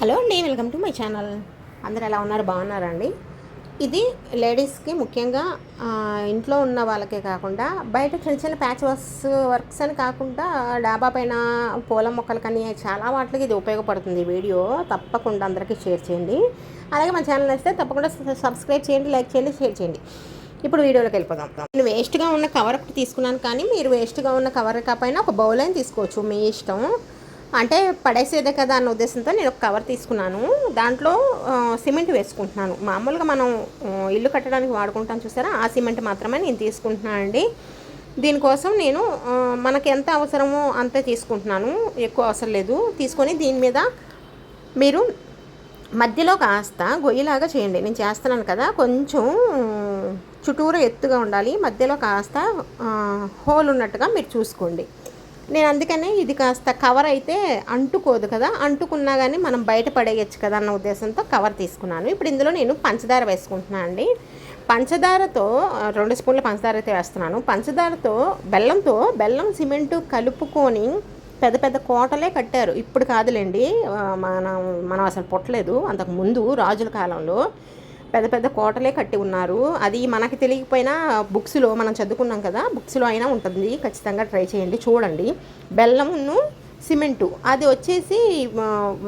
Hello అండి welcome to my channel. అందరు ఎలా ఉన్నారు? బాగున్నారండి ఇది లేడీస్కి ముఖ్యంగా ఇంట్లో ఉన్న వాళ్ళకే కాకుండా బయట చిన్న చిన్న ప్యాచ్ వర్క్స్ వర్క్స్ అని కాకుండా డాబా పైన పూల మొక్కలు కానీ చాలా వాటికి ఇది ఉపయోగపడుతుంది వీడియో. తప్పకుండా అందరికీ షేర్ చేయండి. అలాగే మన ఛానల్ నచ్చితే తప్పకుండా సబ్స్క్రైబ్ చేయండి లైక్ చేయండి షేర్ చేయండి. ఇప్పుడు వీడియోలోకి వెళ్ళిపోదాం. నేను వేస్ట్గా ఉన్న కవర్ ఒకటి తీసుకున్నాను కానీ మీరు వేస్ట్గా ఉన్న కవర్ కాపైన ఒక బౌల్ అని తీసుకోవచ్చు. మీ ఇష్టం. అంటే పడేసేదే కదా అన్న ఉద్దేశంతో నేను ఒక కవర్ తీసుకున్నాను. దాంట్లో సిమెంట్ వేసుకుంటున్నాను. మామూలుగా మనం ఇల్లు కట్టడానికి వాడుకుంటాం చూసారా? ఆ సిమెంట్ మాత్రమే నేను తీసుకుంటున్నాను అండి. దీనికోసం నేను మనకు మనకి ఎంత అవసరమో అంతే తీసుకుంటున్నాను. ఎక్కువ అవసరం లేదు. తీసుకొని దీని మీద మీరు మధ్యలో కాస్త గొయ్యిలాగా చేయండి. నేను చేస్తున్నాను కదా కొంచెం చుట్టూరు ఎత్తుగా ఉండాలి. మధ్యలో కాస్త హోల్ ఉన్నట్టుగా మీరు చూసుకోండి. నేను అందుకనే ఇది కాస్త కవర్ అయితే అంటుకోదు కదా. అంటుకున్నా కానీ మనం బయట పడేయచ్చు కదా అన్న ఉద్దేశంతో కవర్ తీసుకున్నాను. ఇప్పుడు ఇందులో నేను పంచదార వేసుకుంటున్నాను అండి. పంచదారతో రెండు స్పూన్ల పంచదార అయితే వేస్తున్నాను. పంచదారతో బెల్లంతో బెల్లం సిమెంటు కలుపుకొని పెద్ద పెద్ద కోటలే కట్టారు. ఇప్పుడు కాదులేండి మనం మనం అసలు పుట్టలేదు. అంతకు ముందు రాజుల కాలంలో పెద్ద పెద్ద కోటలే కట్టి ఉన్నారు. అది మనకి తెలియకపోయినా బుక్స్లో మనం చదువుకున్నాం కదా బుక్స్లో అయినా ఉంటుంది. ఖచ్చితంగా ట్రై చేయండి చూడండి. బెల్లమును సిమెంటు అది వచ్చేసి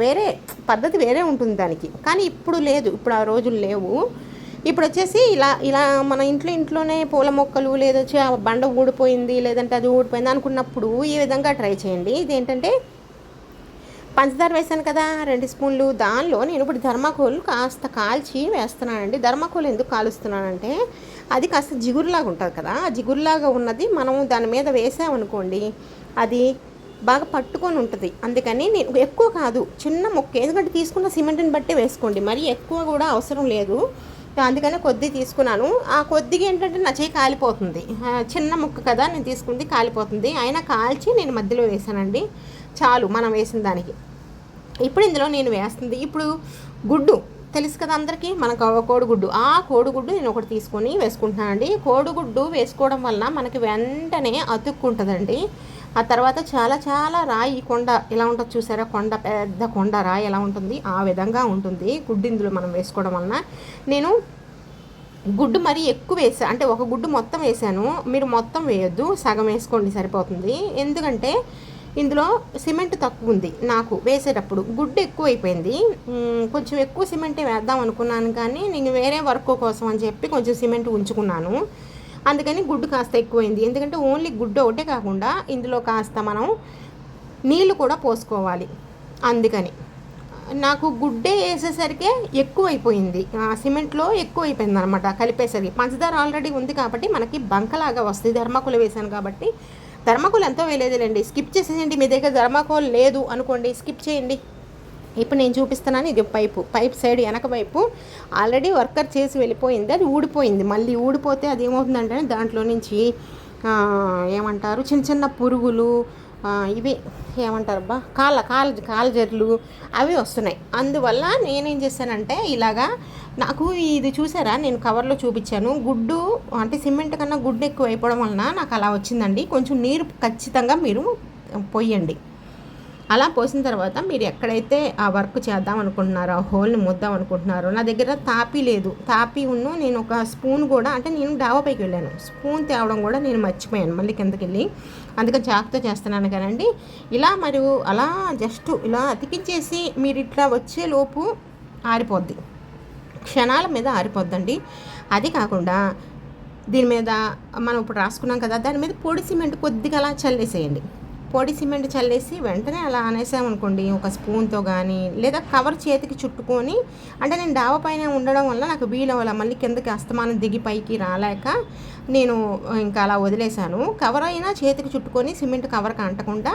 వేరే పద్ధతి వేరే ఉంటుంది దానికి. కానీ ఇప్పుడు లేదు ఇప్పుడు ఆ రోజులు లేవు. ఇప్పుడు వచ్చేసి ఇలా ఇలా మన ఇంట్లో ఇంట్లోనే పూల మొక్కలు లేదొచ్చి ఆ బండ ఊడిపోయింది లేదంటే అది ఊడిపోయింది అనుకున్నప్పుడు ఈ విధంగా ట్రై చేయండి. ఇదేంటంటే పంచదార వేసాను కదా రెండు స్పూన్లు. దానిలో నేను ఇప్పుడు ధర్మాకోల్ కాస్త కాల్చి వేస్తున్నానండి. ధర్మాకోల్ ఎందుకు కాలుస్తున్నానంటే అది కాస్త జిగురులాగా ఉంటుంది కదా. ఆ జిగురులాగా ఉన్నది మనం దాని మీద వేసామనుకోండి అది బాగా పట్టుకొని ఉంటుంది. అందుకని నేను ఎక్కువ కాదు చిన్న మొక్క. ఎందుకంటే తీసుకున్న సిమెంట్ని బట్టి వేసుకోండి. మరి ఎక్కువ కూడా అవసరం లేదు. అందుకనే కొద్ది తీసుకున్నాను. ఆ కొద్దిగా ఏంటంటే నా చేయి కాలిపోతుంది. చిన్న ముక్క కదా నేను తీసుకుంది కాలిపోతుంది. అయినా కాల్చి నేను మధ్యలో వేసానండి చాలు మనం వేసిన దానికి. ఇప్పుడు ఇందులో నేను వేస్తుంది. ఇప్పుడు గుడ్డు. తెలుసు కదా అందరికీ? మనకు కోడిగుడ్డు ఆ కోడిగుడ్డు నేను ఒకటి తీసుకొని వేసుకుంటున్నానండి కోడిగుడ్డు వేసుకోవడం వలన మనకి వెంటనే అతుక్కుంటుందండి. ఆ తర్వాత చాలా చాలా రాయి కొండ ఎలా ఉంటుంది చూసారా? కొండ పెద్ద కొండ రాయి ఎలా ఉంటుంది? ఆ విధంగా ఉంటుంది గుడ్డు ఇందులో మనం వేసుకోవడం వలన. నేను గుడ్డు మరీ ఎక్కువ వేసా. అంటే ఒక గుడ్డు మొత్తం వేసాను. మీరు మొత్తం వేయొద్దు. సగం వేసుకోండి సరిపోతుంది. ఎందుకంటే ఇందులో సిమెంట్ తక్కువ ఉంది నాకు వేసేటప్పుడు. గుడ్డు ఎక్కువ అయిపోయింది కొంచెం ఎక్కువ సిమెంటే వేద్దాం అనుకున్నాను కానీ నేను వేరే వర్క్ కోసం అని చెప్పి కొంచెం సిమెంట్ ఉంచుకున్నాను. అందుకని గుడ్డు కాస్త ఎక్కువైంది. ఎందుకంటే ఓన్లీ గుడ్డు ఒకటే కాకుండా ఇందులో కాస్త మనం నీళ్ళు కూడా పోసుకోవాలి. అందుకని. నాకు గుడ్డే వేసేసరికి ఎక్కువ అయిపోయింది ఆ సిమెంట్లో ఎక్కువ అయిపోయింది అనమాట కలిపేసరికి. పంచదార ఆల్రెడీ ఉంది కాబట్టి మనకి బంకలాగా వస్తుంది. ధర్మాకులు వేసాను కాబట్టి ధర్మకోల్ ఎంతో వేయలేదులేండి స్కిప్ చేసేయండి మీ దగ్గర ధర్మకోల్ లేదు అనుకోండి స్కిప్ చేయండి. ఇప్పుడు నేను చూపిస్తున్నాను ఇది పైపు పైప్ సైడ్ వెనక వైపు ఆల్రెడీ వర్కర్ చేసి వెళ్ళిపోయింది అది ఊడిపోయింది. మళ్ళీ ఊడిపోతే అది ఏమవుతుందంటే దాంట్లో నుంచి ఏమంటారు చిన్న చిన్న పురుగులు ఇవి ఏమంటారు బా కాళ్ళ కాళ్ళ కాళ్ళజర్లు అవి వస్తున్నాయి. అందువల్ల నేనేం చేశానంటే ఇలాగా నాకు ఇది చూసారా? నేను కవర్లో చూపించాను. గుడ్డు అంటే సిమెంట్ కన్నా గుడ్డు ఎక్కువ అయిపోవడం వలన నాకు అలా వచ్చిందండి. కొంచెం నీరు ఖచ్చితంగా మీరు పొయ్యండి. అలా పోసిన తర్వాత మీరు ఎక్కడైతే ఆ వర్క్ చేద్దాం అనుకుంటున్నారో ఆ హోల్ని ముద్దాం అనుకుంటున్నారో నా దగ్గర తాపి లేదు. తాపి ఉన్ను నేను ఒక స్పూన్ కూడా అంటే నేను డాబా పైకి వెళ్ళాను. స్పూన్ తేవడం కూడా నేను మర్చిపోయాను మళ్ళీ కిందకి వెళ్ళి. అందుకని చాకుతో చేస్తున్నాను కదండి ఇలా మరియు అలా జస్ట్ ఇలా అతికించేసి మీరు ఇట్లా వచ్చే లోపు ఆరిపోద్ది. క్షణాల మీద ఆరిపోద్దండి. అది కాకుండా దీని మీద మనం ఇప్పుడు రాసుకున్నాం కదా దాని మీద పొడి సిమెంట్ కొద్దిగా అలా చల్లేసేయండి. పొడి సిమెంట్ చల్లేసి వెంటనే అలా అనేసామనుకోండి ఒక స్పూన్తో కానీ లేదా కవర్ చేతికి చుట్టుకొని అంటే నేను డాబా పైన ఉండడం వల్ల నాకు వీలు అవ్వాలి మళ్ళీ కిందకి అస్తమానం దిగి పైకి రాలేక నేను ఇంకా అలా వదిలేశాను. కవర్ అయినా చేతికి చుట్టుకొని సిమెంట్ కవర్కి అంటకుండా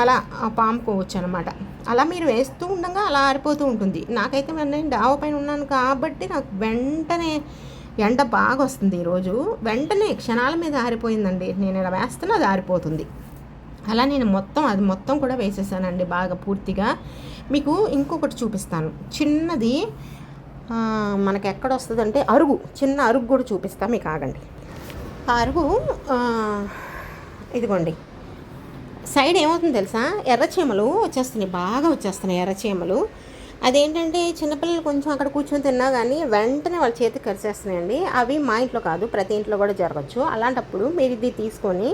అలా పాముకోవచ్చు అనమాట అలా మీరు వేస్తూ ఉండగా అలా ఆరిపోతూ ఉంటుంది. నాకైతే మరి నేను డాబా పైన ఉన్నాను కాబట్టి నాకు వెంటనే ఎండ బాగా వస్తుంది ఈరోజు వెంటనే క్షణాల మీద ఆరిపోయిందండి. నేను ఇలా వేస్తున్నా అది ఆరిపోతుంది. అలా నేను మొత్తం అది మొత్తం కూడా వేసేసానండి బాగా పూర్తిగా. మీకు ఇంకొకటి చూపిస్తాను. చిన్నది మనకి ఎక్కడ వస్తుందంటే అరుగు. చిన్న అరుగు కూడా చూపిస్తా మీకు ఆగండి. ఆ అరుగు ఇదిగోండి. సైడ్ ఏమవుతుంది తెలుసా? ఎర్రచీమలు వచ్చేస్తున్నాయి బాగా వచ్చేస్తున్నాయి ఎర్రచీమలు అదేంటంటే చిన్నపిల్లలు కొంచెం అక్కడ కూర్చొని తిన్నా కానీ వెంటనే వాళ్ళ చేతికి కరిచేస్తున్నాయండి. అవి మా ఇంట్లో కాదు ప్రతి ఇంట్లో కూడా జరగచ్చు. అలాంటప్పుడు మీరు ఇది తీసుకొని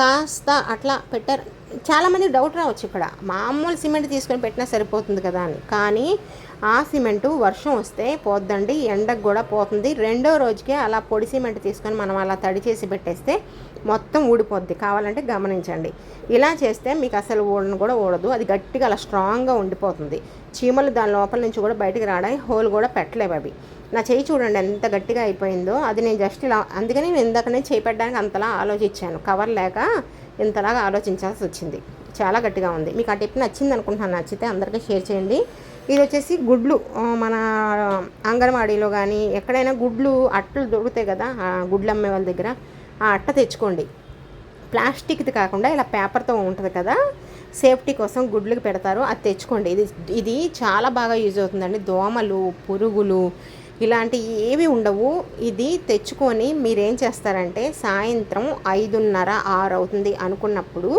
కాస్త అట్లా పెట్టారు. చాలామంది డౌట్ రావచ్చు ఇక్కడ. మామూలు సిమెంట్ తీసుకొని పెట్టినా సరిపోతుంది కదా అని. కానీ ఆ సిమెంటు వర్షం వస్తే పోద్దండి ఎండకు కూడా పోతుంది. రెండో రోజుకే అలా పొడి సిమెంట్ తీసుకొని మనం అలా తడి చేసి పెట్టేస్తే మొత్తం ఊడిపోద్ది. కావాలంటే గమనించండి. ఇలా చేస్తే మీకు అసలు ఊడను కూడా ఊడదు. అది గట్టిగా అలా స్ట్రాంగ్గా ఉండిపోతుంది. చీమలు దాని లోపల నుంచి కూడా బయటికి రావడానికి హోల్ కూడా పెట్టలేవు అవి. నా చేయి చూడండి ఎంత గట్టిగా అయిపోయిందో. అది నేను జస్ట్ ఇలా అందుకని నేను ఇందాకనే చేయి పెట్టడానికి అంతలా ఆలోచించాను. కవర్ లేక ఇంతలాగా ఆలోచించాల్సి వచ్చింది. చాలా గట్టిగా ఉంది. మీకు ఆ టిప్ నచ్చింది అనుకుంటున్నాను. నచ్చితే అందరికీ షేర్ చేయండి. ఇది వచ్చేసి గుడ్లు. మన అంగన్వాడీలో కానీ ఎక్కడైనా గుడ్లు అట్టలు దొరుకుతాయి కదా గుడ్లు అమ్మే వాళ్ళ దగ్గర ఆ అట్ట తెచ్చుకోండి. ప్లాస్టిక్ది కాకుండా ఇలా పేపర్తో ఉంటుంది కదా సేఫ్టీ కోసం గుడ్లకు పెడతారు. అది తెచ్చుకోండి. ఇది ఇది చాలా బాగా యూజ్ అవుతుందండి. దోమలు పురుగులు ఇలాంటి ఏవి ఉండవు. ఇది తెచ్చుకొని మీరేం చేస్తారంటే సాయంత్రం ఐదున్నర ఆరు అవుతుంది అనుకున్నప్పుడు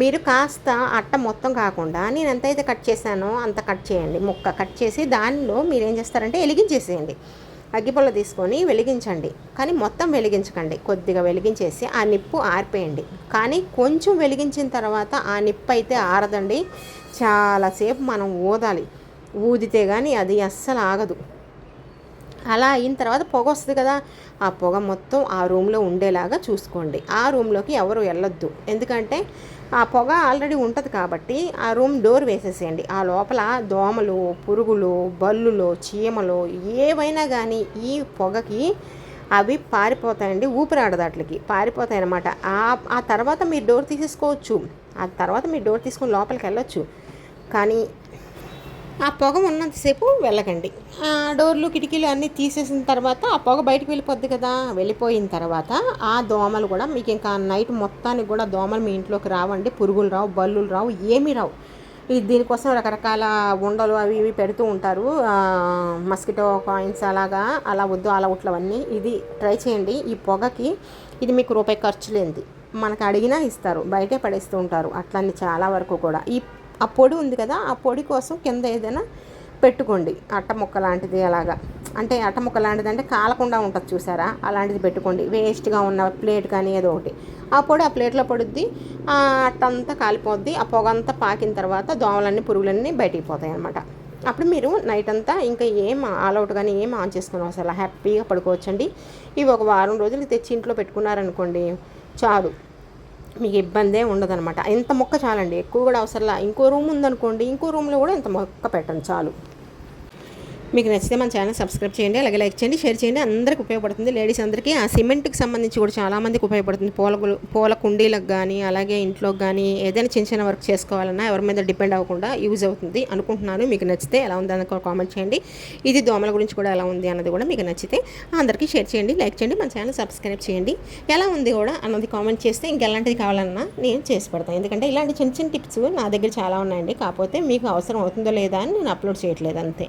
మీరు కాస్త అట్ట మొత్తం కాకుండా నేను ఎంతైతే కట్ చేశానో అంత కట్ చేయండి. ముక్క కట్ చేసి దానిలో మీరేం చేస్తారంటే వెలిగించేసేయండి. అగ్గిపుల్ల తీసుకొని వెలిగించండి. కానీ మొత్తం వెలిగించకండి. కొద్దిగా వెలిగించేసి ఆ నిప్పు ఆర్పేయండి. కానీ కొంచెం వెలిగించిన తర్వాత ఆ నిప్పు అయితే ఆరదండి. చాలాసేపు మనం ఊదాలి. ఊదితే కానీ అది అస్సలు ఆగదు. అలా అయిన తర్వాత పొగ వస్తుంది కదా ఆ పొగ మొత్తం ఆ రూమ్లో ఉండేలాగా చూసుకోండి. ఆ రూమ్లోకి ఎవరు వెళ్ళొద్దు. ఎందుకంటే ఆ పొగ ఆల్రెడీ ఉంటుంది కాబట్టి ఆ రూమ్ డోర్ వేసేసేయండి. ఆ లోపల దోమలు పురుగులు బల్లులు చీమలు ఏవైనా కానీ ఈ పొగకి అవి పారిపోతాయండి ఊపిరాడదాట్లకి. పారిపోతాయి అన్నమాట ఆ తర్వాత మీరు డోర్ తీసేసుకోవచ్చు. ఆ తర్వాత మీరు డోర్ తీసుకొని లోపలికి వెళ్ళొచ్చు. కానీ ఆ పొగ ఉన్నంతసేపు వెళ్ళకండి. డోర్లు కిటికీలు అన్నీ తీసేసిన తర్వాత ఆ పొగ బయటకు వెళ్ళిపోద్ది కదా. వెళ్ళిపోయిన తర్వాత ఆ దోమలు కూడా మీకు ఇంకా నైట్ మొత్తానికి కూడా దోమలు మీ ఇంట్లోకి రావండి. పురుగులు రావు బల్లులు రావు ఏమీ రావు. ఇది దీనికోసం రకరకాల ఉండలు అవి ఇవి పెడుతూ ఉంటారు. మస్కిటో కాయిన్స్ అలాగా అలా వద్దు అలా ఉట్లవన్నీ ఇది ట్రై చేయండి. ఈ పొగకి ఇది మీకు రూపాయి ఖర్చు లేనిది. మనకు అడిగినా ఇస్తారు. బయటే పడేస్తూ ఉంటారు. అట్లన్నీ చాలా వరకు కూడా. ఈ ఆ పొడి ఉంది కదా ఆ పొడి కోసం కింద ఏదైనా పెట్టుకోండి. అట్ట ముక్క లాంటిది అలాగా. అంటే అట్ట ముక్క లాంటిది అంటే కాలకుండా ఉంటుంది చూసారా? అలాంటిది పెట్టుకోండి. వేస్ట్గా ఉన్న ప్లేట్ కానీ ఏదో ఒకటి. ఆ పొడి ఆ ప్లేట్లో పడుద్ది ఆ అట్టంతా కాలిపోద్ది ఆ పొగ అంతా పాకిన తర్వాత దోమలన్నీ పురుగులన్నీ బయటికి పోతాయి అనమాట అప్పుడు మీరు నైట్ అంతా ఇంకా ఏం ఆల్అవుట్ కానీ ఏం ఆన్ చేసుకుని అసలు హ్యాపీగా పడుకోవచ్చండి. ఇవి ఒక వారం రోజులు తెచ్చి ఇంట్లో పెట్టుకున్నారనుకోండి చాలు. మీకు ఇబ్బందే ఉండదనమాట ఇంత మొక్క చాలండి. ఎక్కువ కూడా అవసరంలా. ఇంకో రూమ్ ఉందనుకోండి ఇంకో రూమ్లో కూడా ఇంత మొక్క పెట్టండి చాలు. మీకు నచ్చితే మన ఛానల్ సబ్స్క్రైబ్ చేయండి అలాగే లైక్ చేయండి షేర్ చేయండి. అందరికి ఉపయోగపడుతుంది. లేడీస్ అందరికీ ఆ సిమెంట్కి సంబంధించి కూడా చాలామందికి ఉపయోగపడుతుంది. పూల పూల కుండీలకు కానీ అలాగే ఇంట్లోకి కానీ ఏదైనా చిన్న చిన్న వర్క్ చేసుకోవాలన్నా ఎవరి మీద డిపెండ్ అవ్వకుండా యూజ్ అవుతుంది. అనుకుంటున్నాను. మీకు నచ్చితే ఎలా ఉంది అని కామెంట్ చేయండి. ఇది దోమల గురించి కూడా ఎలా ఉంది అన్నది కూడా మీకు నచ్చితే అందరికీ షేర్ చేయండి లైక్ చేయండి మన ఛానల్ సబ్స్క్రైబ్ చేయండి. ఎలా ఉంది కూడా అన్నది కామెంట్ చేస్తే ఇంకెలాంటిది కావాలన్నా నేను చేసి పెడతాను ఎందుకంటే ఇలాంటి చిన్న చిన్న టిప్స్ నా దగ్గర చాలా ఉన్నాయండి. కాకపోతే మీకు అవసరం అవుతుందో లేదా అని నేను అప్లోడ్ చేయట్లేదు అంతే.